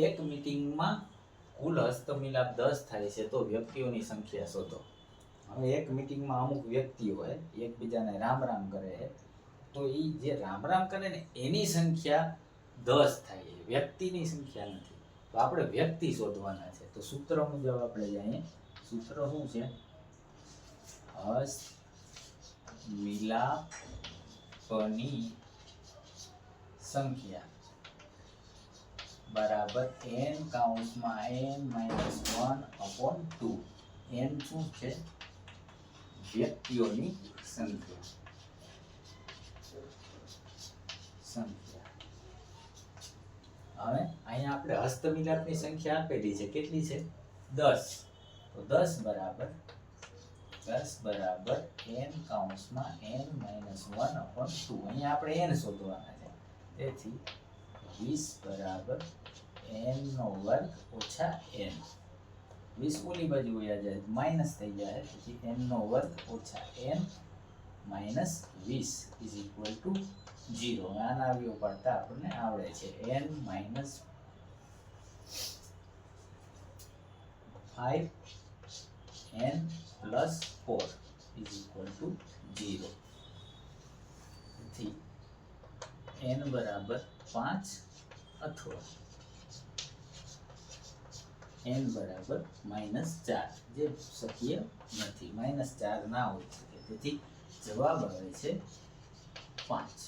એક મિટિંગમાં કુલ હસ્તમિલાપ દસ થાય છે તો વ્યક્તિઓની સંખ્યા શોધો. હવે એક મિટિંગમાં અમુક વ્યક્તિ હોય, એકબીજાને રામ રામ કરે, તો એ જે રામ રામ કરે ને, એની સંખ્યા દસ થાય વ્યક્તિની સંખ્યા નથી. તો આપણે વ્યક્તિ શોધવાના છે. તો સૂત્ર મુજબ આપણે જઈએ સૂત્ર શું છે? હસ્ત મિલાપની સંખ્યા. બરાબર n કાઉન્ટમાં n minus one upon two શું છે? વ્યક્તિઓની સંખ્યા. સંખ્યા. હવે અહીંયા આપણે હસ્તમિલાપની સંખ્યા આપેલી છે. કેટલી છે? દસ. તો દસ બરાબર દસ બરાબર n કાઉન્ટમાં n minus one upon two અહીંયા આપણે n શોધવાના છે. તેથી વીસ બરાબર એનનો વર્ગ ઓછા એન વીસ ઓલી બાજુ વયા જાય, માઇનસ થઈ જાય, પછી એનનો વર્ગ ઓછા એન માઇનસ વીસ ઇઝ ઇક્વલ ટુ જીરો આના આવ્યો પાડતા આપણને આવડે છે. N minus five N plus four is equal to zero N બરાબર પાંચ અથવા એન બરાબર માઇનસ ચાર, જે શક્ય નથી. માઇનસ ચાર ના હોઈ શકે. તેથી જવાબ આવે છે પાંચ.